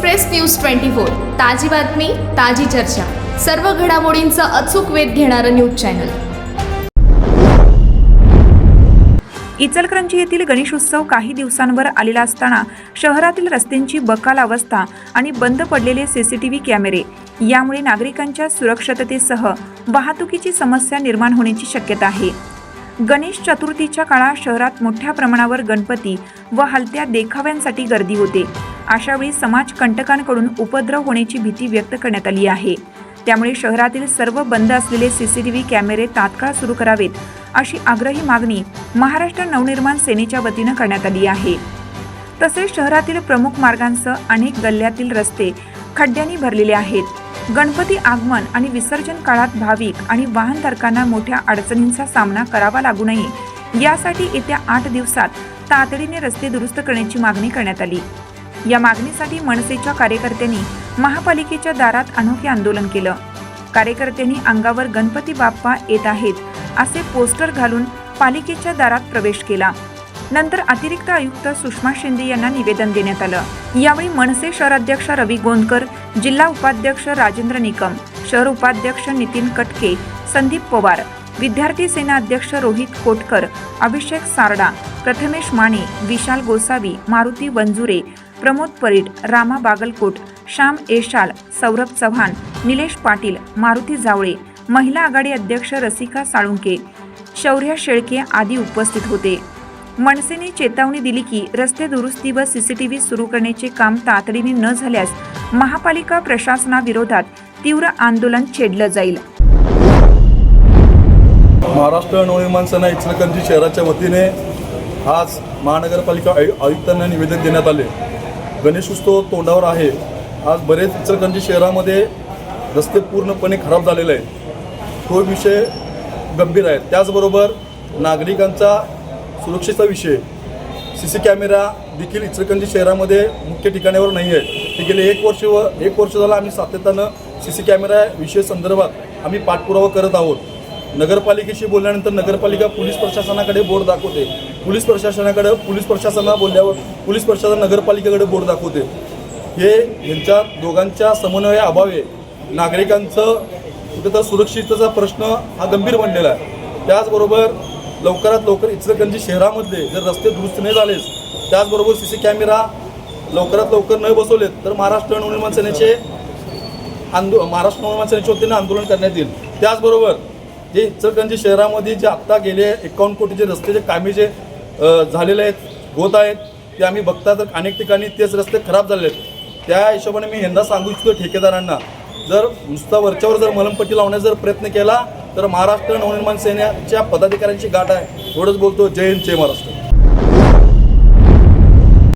Express news twenty four. ताजी बातमी ताजी चर्चा. सर्व घडामोडींचा अचूक वेध घेणारं न्यूज चॅनल. इचलकरंजी येथील गणेशोत्सव काही दिवसांवर आलेला असताना शहरातील रस्त्यांची बकाल अवस्था आणि बंद पडलेले सीसीटीव्ही कॅमेरे यामुळे नागरिकांच्या सुरक्षिततेसह वाहतुकीची समस्या निर्माण होण्याची शक्यता आहे. गणेश चतुर्थीच्या काळात शहरात मोठ्या प्रमाणावर गणपती व हलत्या देखाव्यांसाठी गर्दी होते. अशावेळी समाजकंटकांकडून उपद्रव होण्याची भीती व्यक्त करण्यात आली आहे. त्यामुळे शहरातील सर्व बंद असलेले सीसीटीव्ही कॅमेरे तात्काळ सुरू करावेत अशी आग्रही मागणी महाराष्ट्र नवनिर्माण सेनेच्या वतीनं करण्यात आली आहे. तसेच शहरातील प्रमुख मार्गांसह अनेक गल्ल्यातील रस्ते खड्ड्यांनी भरलेले आहेत. गणपती आगमन आणि विसर्जन काळात भाविक आणि वाहनधारकांना मोठ्या अडचणींचा सामना करावा लागू नये यासाठी येत्या आठ दिवसात तातडीने रस्ते दुरुस्त करण्याची मागणी करण्यात आली. या मागणीसाठी मनसेच्या कार्यकर्त्यांनी महापालिकेच्या दारात अनोखे आंदोलन केलं. कार्यकर्त्यांनी अंगावर गणपती बाप्पा येत आहेत असे पोस्टर घालून पालिकेच्या दारात प्रवेश केला. नंतर अतिरिक्त आयुक्त सुषमा शिंदे यांना निवेदन देण्यात आलं. यावेळी मनसे शहराध्यक्ष रवी गोंदकर जिल्हा उपाध्यक्ष राजेंद्र निकम शहर उपाध्यक्ष नितीन कटके संदीप पवार विद्यार्थी सेना अध्यक्ष रोहित कोटकर अभिषेक सारडा प्रथमेश माने विशाल गोसावी मारुती वंजुरे प्रमोद परीट रामा बागलकोट श्याम एशाल सौरभ चव्हाण निलेश पाटील मारुती जावळे महिला आघाडी अध्यक्ष रसिका साळुंके शौर्य शेळके आदी उपस्थित होते. मनसेने चेतावणी दिली की रस्ते दुरुस्ती व सीसीटीव्ही सुरू करण्याचे काम तातडीने न झाल्यास महापालिका प्रशासनाविरोधात तीव्र आंदोलन छेडलं जाईल. महाराष्ट्र नवनिर्माण सेना इचलकरंजी शहराच्या वतीने आज महानगरपालिका आयुक्तांना निवेदन देण्यात आले. गणेशोत्सव तोंडावर आहे. आज बरेच इचलकरंजी शहरामध्ये रस्ते पूर्णपणे खराब झालेले आहेत. तो विषय गंभीर आहे. त्याचबरोबर नागरिकांचा सुरक्षेचा विषय. सी सी कॅमेरा देखील इचलकरंजी शहरामध्ये मुख्य ठिकाणावर नाही आहे. ते गेले एक वर्ष व एक वर्ष झालं आम्ही सातत्यानं सी सी कॅमेरा विषय संदर्भात आम्ही पाठपुरावा करत आहोत. नगरपालिकेशी बोलल्यानंतर नगरपालिका पोलीस प्रशासनाकडे बोर्ड दाखवते. पोलीस प्रशासनाकडं पोलीस प्रशासनाला बोलल्यावर पोलीस प्रशासन नगरपालिकेकडे बोर्ड दाखवते. हे यांच्या दोघांच्या समन्वय अभावे नागरिकांचं कुठं सुरक्षिततेचा प्रश्न हा गंभीर बनलेला आहे. त्याचबरोबर लवकरात लवकर इचलकरंजी शहरामध्ये जर रस्ते दुरुस्त नाही झालेच त्याचबरोबर सी सी कॅमेरा लवकरात लवकर न बसवलेत तर महाराष्ट्र नवनिर्माण सेनेचे आंदो महाराष्ट्र नवनिर्माण सेनेच्या वतीने आंदोलन करण्यात येईल. त्याचबरोबर जे इचलकरंजी शहरामध्ये जे आत्ता गेले एकावन्न कोटीचे रस्ते जे कामे जे झालेले आहेत होत आहेत ते आम्ही बघता तर अनेक ठिकाणी तेच रस्ते खराब झालेले आहेत. त्या हिशोबाने मी यंदा सांगू इच्छितो ठेकेदारांना जर नुसता वरच्यावर जर मलमपट्टी लावण्याचा जर प्रयत्न केला तर महाराष्ट्र नवनिर्माण सेनेच्या पदाधिकाऱ्यांची गाठ आहे. एवढंच बोलतो. जय हिंद जय महाराष्ट्र.